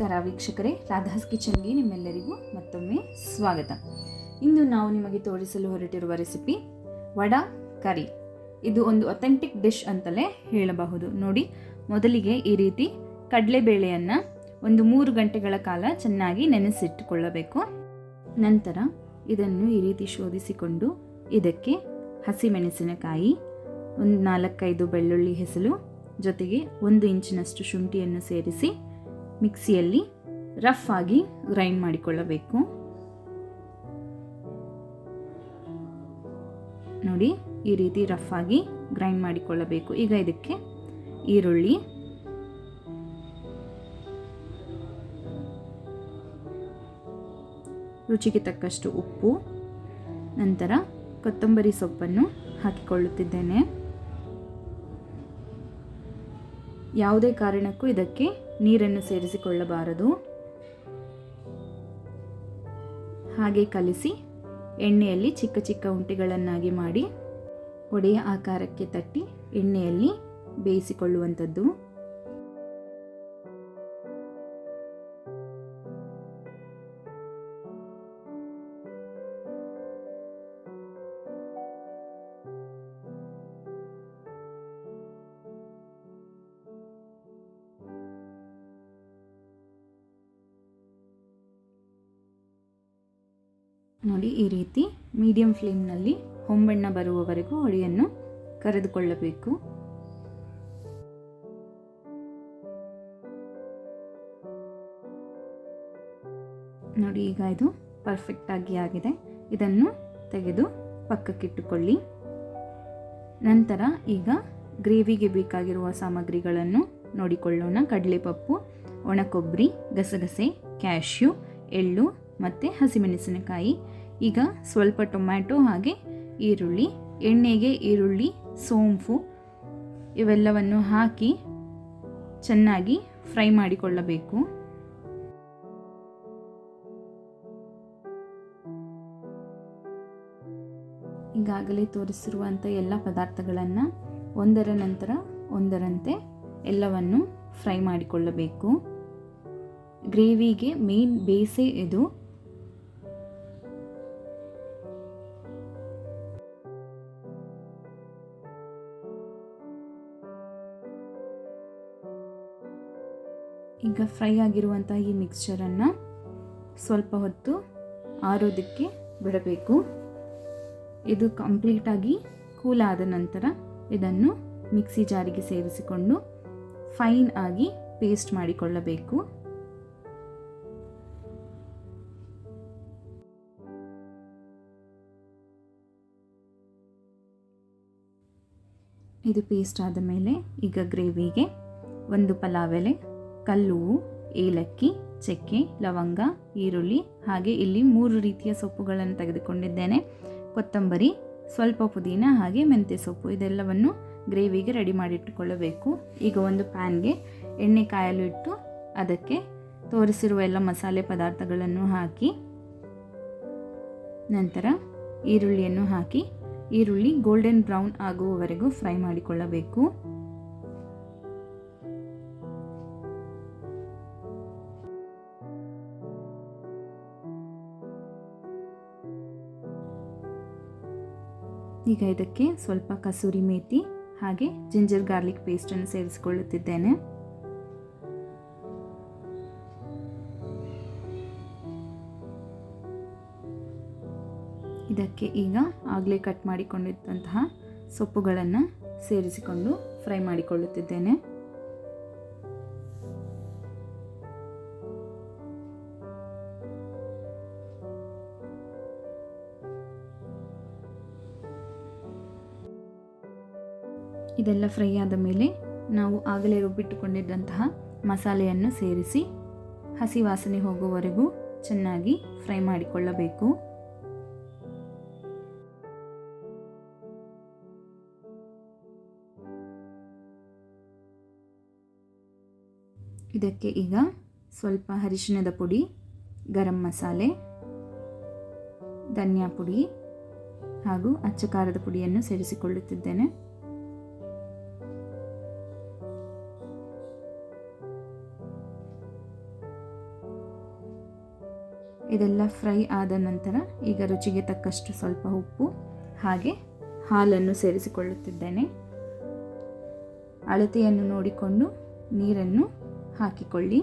ನಮಸ್ಕಾರ ವೀಕ್ಷಕರೇ, ರಾಧಾಸ್ ಕಿಚನ್ಗೆ ನಿಮ್ಮೆಲ್ಲರಿಗೂ ಮತ್ತೊಮ್ಮೆ ಸ್ವಾಗತ. ಇಂದು ನಾವು ನಿಮಗೆ ತೋರಿಸಲು ಹೊರಟಿರುವ ರೆಸಿಪಿ, ವಡಾ ಕರಿ. ಇದು ಒಂದು ಅಥೆಂಟಿಕ್ ಡಿಶ್ ಅಂತಲೇ ಹೇಳಬಹುದು. ನೋಡಿ, ಮೊದಲಿಗೆ ಈ ರೀತಿ ಕಡಲೆಬೇಳೆಯನ್ನು ಒಂದು ಮೂರು ಗಂಟೆಗಳ ಕಾಲ ಚೆನ್ನಾಗಿ ನೆನೆಸಿಟ್ಟುಕೊಳ್ಳಬೇಕು. ನಂತರ ಇದನ್ನು ಈ ರೀತಿ ಶೋಧಿಸಿಕೊಂಡು ಇದಕ್ಕೆ ಹಸಿಮೆಣಸಿನಕಾಯಿ, ಒಂದು ನಾಲ್ಕೈದು ಬೆಳ್ಳುಳ್ಳಿ ಹೆಸಲು, ಜೊತೆಗೆ ಒಂದು ಇಂಚಿನಷ್ಟು ಶುಂಠಿಯನ್ನು ಸೇರಿಸಿ ಮಿಕ್ಸಿಯಲ್ಲಿ ರಫ್ ಆಗಿ ಗ್ರೈಂಡ್ ಮಾಡಿಕೊಳ್ಳಬೇಕು. ನೋಡಿ, ಈ ರೀತಿ ರಫ್ ಆಗಿ ಗ್ರೈಂಡ್ ಮಾಡಿಕೊಳ್ಳಬೇಕು. ಈಗ ಇದಕ್ಕೆ ಈರುಳ್ಳಿ, ರುಚಿಗೆ ತಕ್ಕಷ್ಟು ಉಪ್ಪು, ನಂತರ ಕೊತ್ತಂಬರಿ ಸೊಪ್ಪನ್ನು ಹಾಕಿಕೊಳ್ಳುತ್ತಿದ್ದೇನೆ. ಯಾವುದೇ ಕಾರಣಕ್ಕೂ ಇದಕ್ಕೆ ನೀರನ್ನು ಸೇರಿಸಿಕೊಳ್ಳಬಾರದು. ಹಾಗೆ ಕಲಿಸಿ ಎಣ್ಣೆಯಲ್ಲಿ ಚಿಕ್ಕ ಚಿಕ್ಕ ಉಂಟೆಗಳನ್ನಾಗಿ ಮಾಡಿ ಒಡೆಯ ಆಕಾರಕ್ಕೆ ತಟ್ಟಿ ಎಣ್ಣೆಯಲ್ಲಿ ಬೇಯಿಸಿಕೊಳ್ಳುವಂಥದ್ದು. ನೋಡಿ ಈ ರೀತಿ ಮೀಡಿಯಂ ಫ್ಲೇಮ್ನಲ್ಲಿ ಹೊಂಬಣ್ಣ ಬರುವವರೆಗೂ ಹೊಳೆಯನ್ನು ಕರೆದುಕೊಳ್ಳಬೇಕು. ನೋಡಿ ಈಗ ಇದು ಪರ್ಫೆಕ್ಟ್ ಆಗಿ ಆಗಿದೆ. ಇದನ್ನು ತೆಗೆದು ಪಕ್ಕಕ್ಕಿಟ್ಟುಕೊಳ್ಳಿ ನಂತರ ಈಗ ಗ್ರೇವಿಗೆ ಬೇಕಾಗಿರುವ ಸಾಮಗ್ರಿಗಳನ್ನು ನೋಡಿಕೊಳ್ಳೋಣ. ಕಡಲೆಪಪ್ಪು, ಒಣಕೊಬ್ಬರಿ, ಗಸಗಸೆ, ಕ್ಯಾಶ್ಯೂ, ಎಳ್ಳು ಮತ್ತು ಹಸಿಮೆಣಸಿನಕಾಯಿ. ಈಗ ಸ್ವಲ್ಪ ಟೊಮ್ಯಾಟೊ ಹಾಗೆ ಈರುಳ್ಳಿ, ಎಣ್ಣೆಗೆ ಈರುಳ್ಳಿ, ಸೋಂಪು ಇವೆಲ್ಲವನ್ನು ಹಾಕಿ ಚೆನ್ನಾಗಿ ಫ್ರೈ ಮಾಡಿಕೊಳ್ಳಬೇಕು. ಈಗಾಗಲೇ ತೋರಿಸಿರುವಂಥ ಎಲ್ಲ ಪದಾರ್ಥಗಳನ್ನು ಒಂದರ ನಂತರ ಒಂದರಂತೆ ಎಲ್ಲವನ್ನು ಫ್ರೈ ಮಾಡಿಕೊಳ್ಳಬೇಕು. ಗ್ರೇವಿಗೆ ಮೇನ್ ಬೇಸೇ ಇದು. ಈಗ ಫ್ರೈ ಆಗಿರುವಂಥ ಈ ಮಿಕ್ಸ್ಚರನ್ನು ಸ್ವಲ್ಪ ಹೊತ್ತು ಆರೋದಕ್ಕೆ ಬಿಡಬೇಕು. ಇದು ಕಂಪ್ಲೀಟಾಗಿ ಕೂಲ್ ಆದ ನಂತರ ಇದನ್ನು ಮಿಕ್ಸಿ ಜಾರಿಗೆ ಸೇರಿಸಿಕೊಂಡು ಫೈನ್ ಆಗಿ ಪೇಸ್ಟ್ ಮಾಡಿಕೊಳ್ಳಬೇಕು. ಇದು ಪೇಸ್ಟ್ ಆದ ಮೇಲೆ ಈಗ ಗ್ರೇವಿಗೆ ಒಂದು ಪಲಾವ್ ಎಲೆ ಕಲ್ಲುವು ಏಲಕ್ಕಿ, ಚಕ್ಕೆ, ಲವಂಗ, ಈರುಳ್ಳಿ ಹಾಗೆ ಇಲ್ಲಿ ಮೂರು ರೀತಿಯ ಸೊಪ್ಪುಗಳನ್ನು ತೆಗೆದುಕೊಂಡಿದ್ದೇನೆ. ಕೊತ್ತಂಬರಿ, ಸ್ವಲ್ಪ ಪುದೀನ ಹಾಗೆ ಮೆಂತ್ಯ ಸೊಪ್ಪು ಇದೆಲ್ಲವನ್ನು ಗ್ರೇವಿಗೆ ರೆಡಿ ಮಾಡಿಟ್ಟುಕೊಳ್ಳಬೇಕು. ಈಗ ಒಂದು ಪ್ಯಾನ್ಗೆ ಎಣ್ಣೆ ಕಾಯಲು ಇಟ್ಟು ಅದಕ್ಕೆ ತೋರಿಸಿರುವ ಎಲ್ಲ ಮಸಾಲೆ ಪದಾರ್ಥಗಳನ್ನು ಹಾಕಿ, ನಂತರ ಈರುಳ್ಳಿಯನ್ನು ಹಾಕಿ, ಈರುಳ್ಳಿ ಗೋಲ್ಡನ್ ಬ್ರೌನ್ ಆಗುವವರೆಗೂ ಫ್ರೈ ಮಾಡಿಕೊಳ್ಳಬೇಕು. ಈಗ ಇದಕ್ಕೆ ಸ್ವಲ್ಪ ಕಸೂರಿ ಮೇಥಿ ಹಾಗೆ ಜಿಂಜರ್ ಗಾರ್ಲಿಕ್ ಪೇಸ್ಟನ್ನು ಸೇರಿಸಿಕೊಳ್ಳುತ್ತಿದ್ದೇನೆ. ಇದಕ್ಕೆ ಈಗ ಆಗಲೇ ಕಟ್ ಮಾಡಿಕೊಂಡಿದ್ದಂತಹ ಸೊಪ್ಪುಗಳನ್ನು ಸೇರಿಸಿಕೊಂಡು ಫ್ರೈ ಮಾಡಿಕೊಳ್ಳುತ್ತಿದ್ದೇನೆ. ಇದೆಲ್ಲ ಫ್ರೈ ಆದ ಮೇಲೆ ನಾವು ಆಗಲೇ ರುಬ್ಬಿಟ್ಟುಕೊಂಡಿದ್ದಂತಹ ಮಸಾಲೆಯನ್ನು ಸೇರಿಸಿ ಹಸಿ ವಾಸನೆ ಹೋಗುವವರೆಗೂ ಚೆನ್ನಾಗಿ ಫ್ರೈ ಮಾಡಿಕೊಳ್ಳಬೇಕು. ಇದಕ್ಕೆ ಈಗ ಸ್ವಲ್ಪ ಅರಿಶಿಣದ ಪುಡಿ, ಗರಂ ಮಸಾಲೆ, ಧನಿಯಾ ಪುಡಿ ಹಾಗೂ ಅಚ್ಚ ಖಾರದ ಪುಡಿಯನ್ನು ಸೇರಿಸಿಕೊಳ್ಳುತ್ತಿದ್ದೇನೆ. ಇದೆಲ್ಲ ಫ್ರೈ ಆದ ನಂತರ ಈಗ ರುಚಿಗೆ ತಕ್ಕಷ್ಟು ಸ್ವಲ್ಪ ಉಪ್ಪು, ಹಾಗೆ ಹಾಲನ್ನು ಸೇರಿಸಿಕೊಳ್ಳುತ್ತಿದ್ದೇನೆ. ಅಳತೆಯನ್ನು ನೋಡಿಕೊಂಡು ನೀರನ್ನು ಹಾಕಿಕೊಳ್ಳಿ.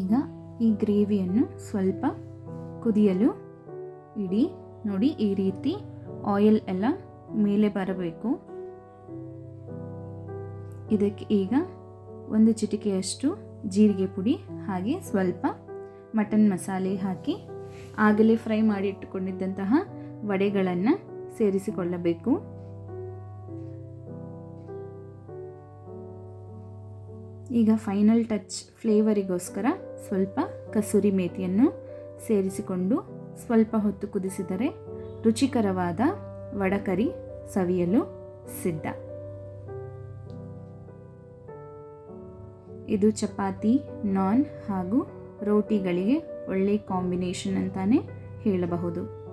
ಈಗ ಈ ಗ್ರೇವಿಯನ್ನು ಸ್ವಲ್ಪ ಕುದಿಯಲು ಇಡಿ. ನೋಡಿ, ಈ ರೀತಿ ಆಯಿಲ್ ಎಲ್ಲ ಮೇಲೆ ಬರಬೇಕು. ಇದಕ್ಕೆ ಈಗ ಒಂದು ಚಿಟಿಕೆಯಷ್ಟು ಜೀರಿಗೆ ಪುಡಿ, ಹಾಗೆ ಸ್ವಲ್ಪ ಮಟನ್ ಮಸಾಲೆ ಹಾಕಿ ಆಗಲೇ ಫ್ರೈ ಮಾಡಿ ಇಟ್ಟುಕೊಂಡಿದ್ದಂತಹ ವಡೆಗಳನ್ನು ಸೇರಿಸಿಕೊಳ್ಳಬೇಕು. ಈಗ ಫೈನಲ್ ಟಚ್ ಫ್ಲೇವರಿಗೋಸ್ಕರ ಸ್ವಲ್ಪ ಕಸೂರಿ ಮೇತಿಯನ್ನು ಸೇರಿಸಿಕೊಂಡು ಸ್ವಲ್ಪ ಹೊತ್ತು ಕುದಿಸಿದರೆ ರುಚಿಕರವಾದ ವಡಕರಿ ಸವಿಯಲು ಸಿದ್ಧ. ಇದು ಚಪಾತಿ, ನಾನ್ ಹಾಗೂ ರೋಟಿಗಳಿಗೆ ಒಳ್ಳೆ ಕಾಂಬಿನೇಷನ್ ಅಂತಾನೆ ಹೇಳಬಹುದು.